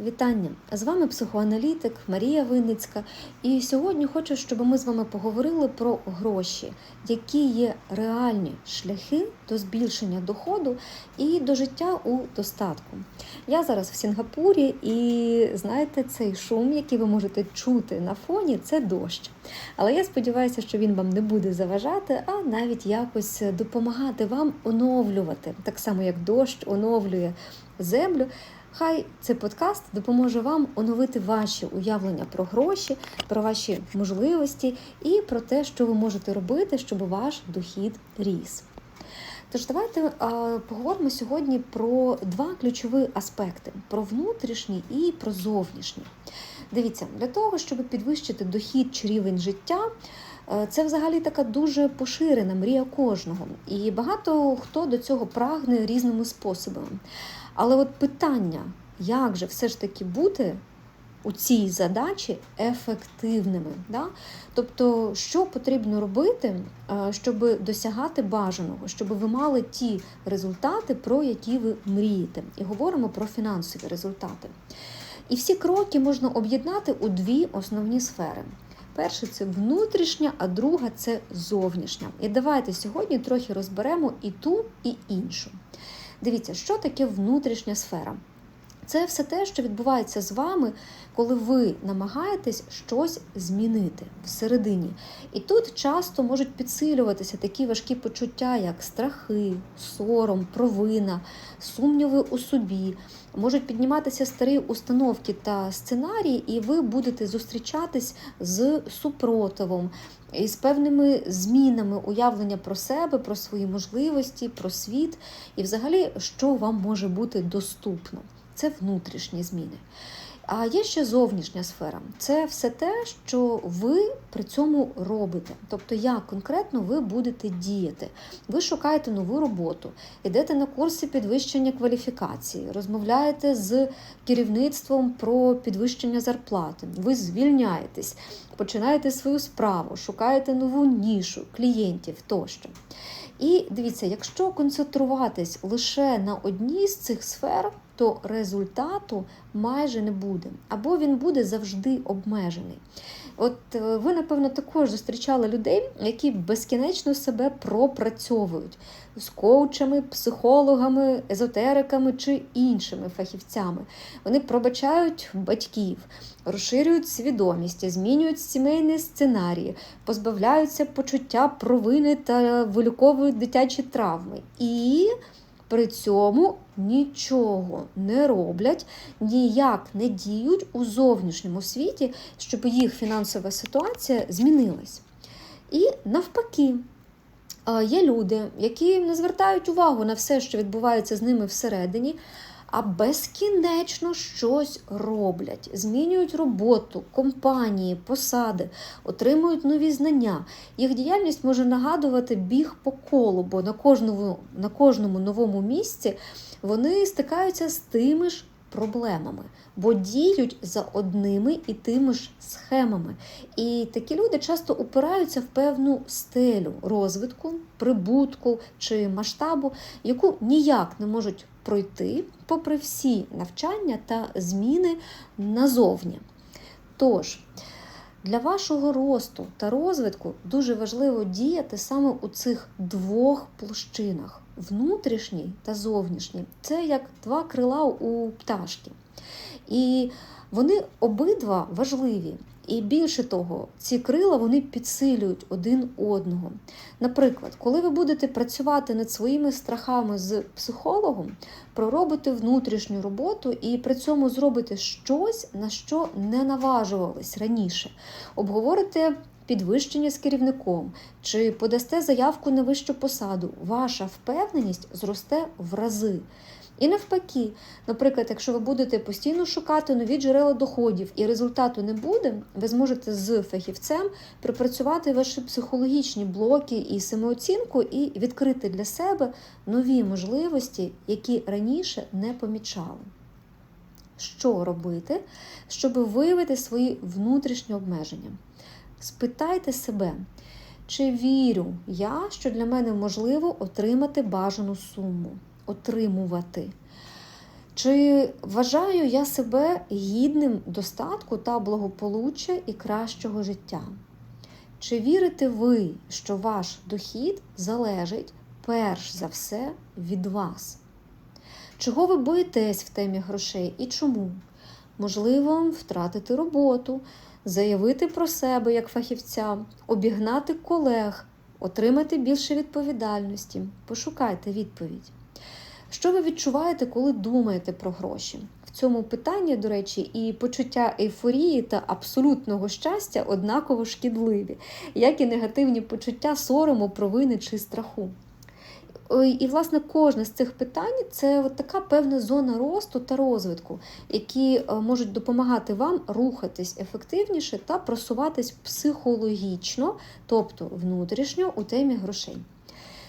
Вітання! З вами психоаналітик Марія Винницька. І сьогодні хочу, щоб ми з вами поговорили про гроші, які є реальні шляхи до збільшення доходу і до життя у достатку. Я зараз в Сінгапурі, і знаєте, цей шум, який ви можете чути на фоні, це дощ. Але я сподіваюся, що він вам не буде заважати, а навіть якось допомагати вам оновлювати, так само як дощ оновлює землю. Хай цей подкаст допоможе вам оновити ваші уявлення про гроші, про ваші можливості і про те, що ви можете робити, щоб ваш дохід ріс. Тож давайте поговоримо сьогодні про два ключові аспекти: про внутрішній і про зовнішній. Дивіться, для того, щоб підвищити дохід чи рівень життя. е, Це взагалі така дуже поширена мрія кожного, і багато хто до цього прагне різними способами. Але от питання, як же все ж таки бути у цій задачі ефективними? Да? Тобто, що потрібно робити, е, щоб досягати бажаного, щоб ви мали ті результати, про які ви мрієте. І говоримо про фінансові результати. І всі кроки можна об'єднати у дві основні сфери. Перше це внутрішня, а друга це зовнішня. І давайте сьогодні трохи розберемо і ту, і іншу. Дивіться, що таке внутрішня сфера. Це все те, що відбувається з вами, коли ви намагаєтесь щось змінити всередині. І тут часто можуть підсилюватися такі важкі почуття, як страхи, сором, провина, сумніви у собі. Можуть підніматися старі установки та сценарії, і ви будете зустрічатись з супротивом, із певними змінами уявлення про себе, про свої можливості, про світ, і взагалі, що вам може бути доступно. Це внутрішні зміни. А є ще зовнішня сфера. Це все те, що ви при цьому робите. Тобто, як конкретно ви будете діяти. Ви шукаєте нову роботу, йдете на курси підвищення кваліфікації, розмовляєте з керівництвом про підвищення зарплати, ви звільняєтесь, починаєте свою справу, шукаєте нову нішу клієнтів тощо. І дивіться, якщо концентруватись лише на одній з цих сфер, то результату майже не буде, або він буде завжди обмежений. От е, ви, напевно, також зустрічали людей, які безкінечно себе пропрацьовують з коучами, психологами, езотериками чи іншими фахівцями. Вони пробачають батьків, розширюють свідомість, змінюють сімейні сценарії, позбавляються почуття провини та виліковують дитячі травми. І при цьому нічого не роблять, ніяк не діють у зовнішньому світі, щоб їх фінансова ситуація змінилась. І навпаки, є люди, які не звертають увагу на все, що відбувається з ними всередині, а безкінечно щось роблять, змінюють роботу, компанії, посади, отримують нові знання. Їх діяльність може нагадувати біг по колу, бо на кожному, на кожному новому місці вони стикаються з тими ж проблемами, бо діють за одними і тими ж схемами. І такі люди часто упираються в певну стелю розвитку, прибутку чи масштабу, яку ніяк не можуть пройти, попри всі навчання та зміни назовні. Тож, для вашого росту та розвитку дуже важливо діяти саме у цих двох площинах внутрішній та зовнішній. Це як два крила у пташки. І вони обидва важливі. І більше того, ці крила вони підсилюють один одного. Наприклад, коли ви будете працювати над своїми страхами з психологом, проробите внутрішню роботу і при цьому зробите щось, на що не наважувались раніше. Обговорите підвищення з керівником чи подасте заявку на вищу посаду, ваша впевненість зросте в рази. І навпаки, наприклад, якщо ви будете постійно шукати нові джерела доходів і результату не буде, ви зможете з фахівцем припрацювати ваші психологічні блоки і самооцінку, і відкрити для себе нові можливості, які раніше не помічали. Що робити, щоб виявити свої внутрішні обмеження? Спитайте себе, чи вірю я, що для мене можливо отримати бажану суму, отримувати. Чи вважаю я себе гідним достатку та благополуччя і кращого життя? Чи вірите ви, що ваш дохід залежить перш за все від вас? Чого ви боїтесь в темі грошей і чому? Можливо, втратити роботу, заявити про себе як фахівця, обігнати колег, отримати більше відповідальності. Пошукайте відповідь. Що ви відчуваєте, коли думаєте про гроші? В цьому питанні, до речі, і почуття ейфорії та абсолютного щастя однаково шкідливі, як і негативні почуття сорому, провини чи страху. І, власне, кожне з цих питань це от така певна зона росту та розвитку, які е, можуть допомагати вам рухатись ефективніше та просуватись психологічно, тобто внутрішньо у темі грошей.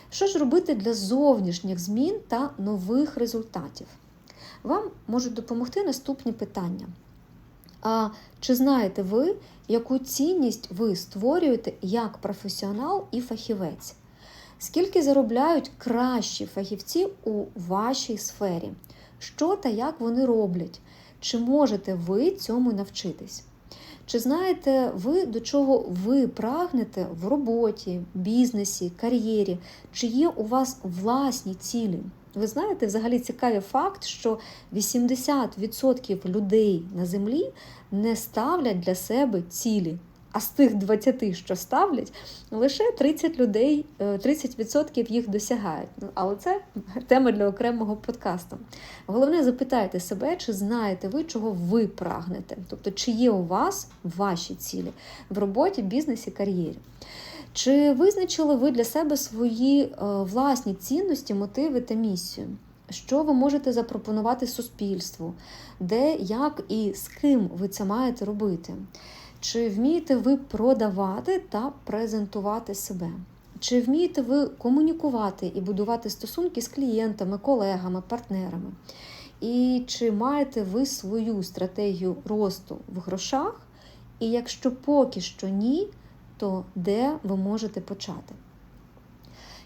Що ж робити для зовнішніх змін та нових результатів? Вам можуть допомогти наступні питання. А чи знаєте ви, яку цінність ви створюєте як професіонал і фахівець? Скільки заробляють кращі фахівці у вашій сфері? Що та як вони роблять? Чи можете ви цьому навчитись? Чи знаєте ви, до чого ви прагнете в роботі, бізнесі, кар'єрі? Чи є у вас власні цілі? Ви знаєте, взагалі цікавий факт, що 80% людей на землі не ставлять для себе цілі. А з тих 20, що ставлять, лише 30 людей, 30% е, їх досягають. Ну, але це тема для окремого подкасту. Головне, запитайте себе, чи знаєте ви, чого ви прагнете. Тобто, чи є у вас ваші цілі в роботі, бізнесі, кар'єрі. Чи визначили ви для себе свої е, власні цінності, мотиви та місію? Що ви можете запропонувати суспільству, де, як і з ким ви це маєте робити? Чи вмієте ви продавати та презентувати себе? Чи вмієте ви комунікувати і будувати стосунки з клієнтами, колегами, партнерами? І чи маєте ви свою стратегію росту в грошах? І якщо поки що ні, то де ви можете почати?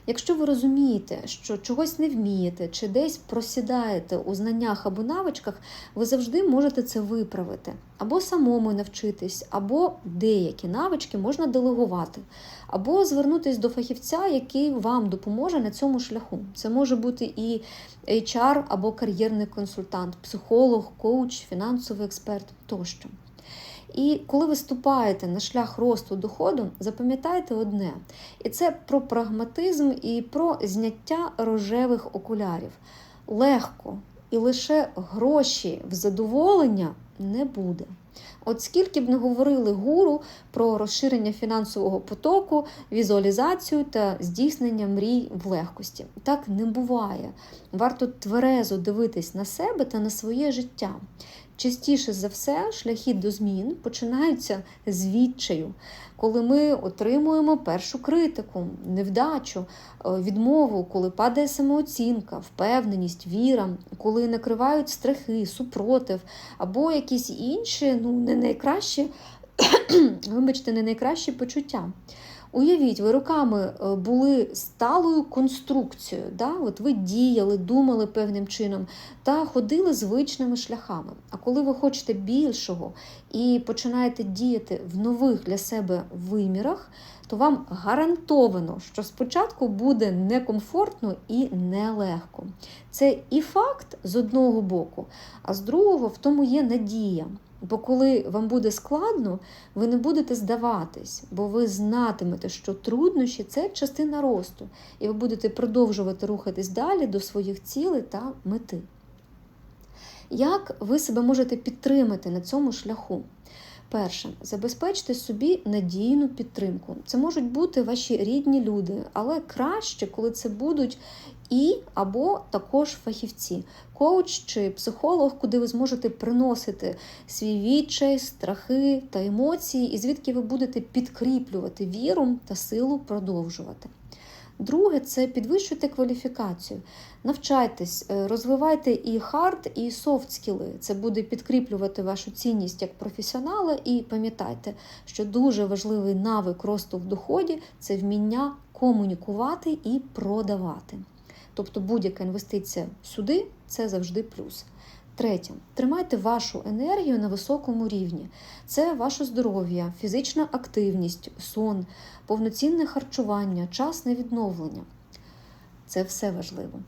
Якщо ви розумієте, що чогось не вмієте, чи десь просідаєте у знаннях або навичках, ви завжди можете це виправити, або самому навчитись, або деякі навички можна делегувати, або звернутися до фахівця, який вам допоможе на цьому шляху. Це може бути і HR або кар'єрний консультант, психолог, коуч, фінансовий експерт тощо. І коли ви ступаєте на шлях росту доходу, запам'ятайте одне: і це про прагматизм і про зняття рожевих окулярів. Легко і лише гроші в задоволення не буде. От скільки б не говорили гуру про розширення фінансового потоку, візуалізацію та здійснення мрій в легкості. Так не буває. Варто тверезо дивитись на себе та на своє життя. Частіше за все, шляхи до змін починаються з відчаю, коли ми отримуємо першу критику, невдачу, е, відмову, коли падає самооцінка, впевненість, віра, коли накривають страхи, супротив або якісь інші, ну не найкращі, вибачте, не найкращі почуття. Уявіть, ви руками е, були сталою конструкцією, да? От ви діяли, думали певним чином та ходили звичними шляхами. А коли ви хочете більшого і починаєте діяти в нових для себе вимірах, то вам гарантовано, що спочатку буде некомфортно і нелегко. Це і факт з одного боку, а з другого в тому є надія. Бо коли вам буде складно, ви не будете здаватись, бо ви знатимете, що труднощі це частина росту, і ви будете продовжувати рухатись далі до своїх цілей та мети. Як ви себе можете підтримати на цьому шляху? Перше, забезпечте собі надійну підтримку. Це можуть бути ваші рідні люди, але краще, коли це будуть і або також фахівці, коуч чи психолог, куди ви зможете приносити свій відчай, страхи та емоції, і звідки ви будете підкріплювати віру та силу продовжувати. Друге, це підвищуйте кваліфікацію. Навчайтесь, е, розвивайте і хард, і софт скіли. Це буде підкріплювати вашу цінність як професіонала. І пам'ятайте, що дуже важливий навик росту в доході це вміння комунікувати і продавати. Тобто будь-яка інвестиція сюди це завжди плюс. Третє, тримайте вашу енергію на високому рівні. Це ваше здоров'я, фізична активність, сон, повноцінне харчування, час на відновлення. Це все важливо.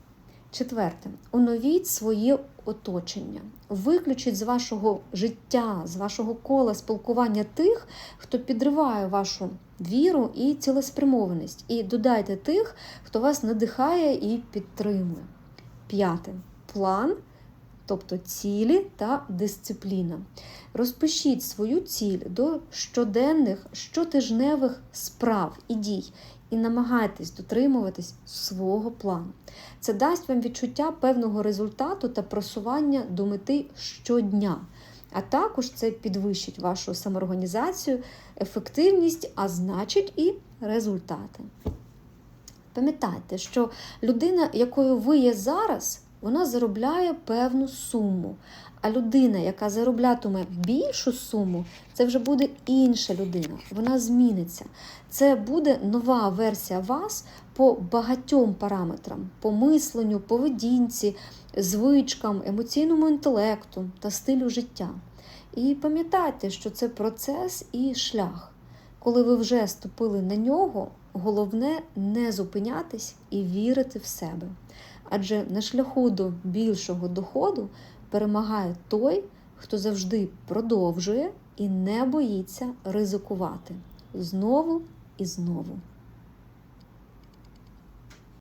Четверте, оновіть своє оточення. Виключіть з вашого життя, з вашого кола спілкування тих, хто підриває вашу віру і цілеспрямованість. І додайте тих, хто вас надихає і підтримує. П'яте план, тобто цілі та дисципліна. Розпишіть свою ціль до щоденних, щотижневих справ і дій. І намагайтесь дотримуватись свого плану. Це дасть вам відчуття певного результату та просування до мети щодня. А також це підвищить вашу самоорганізацію, ефективність, а значить і результати. Пам'ятайте, що людина, якою ви є зараз, вона заробляє певну суму. А людина, яка зароблятиме більшу суму, це вже буде інша людина. Вона зміниться. Це буде нова версія вас по багатьом параметрам: по мисленню, поведінці, звичкам, емоційному інтелекту та стилю життя. І пам'ятайте, що це процес і шлях. Коли ви вже ступили на нього, головне не зупинятись і вірити в себе. Адже на шляху до більшого доходу перемагає той, хто завжди продовжує і не боїться ризикувати знову і знову.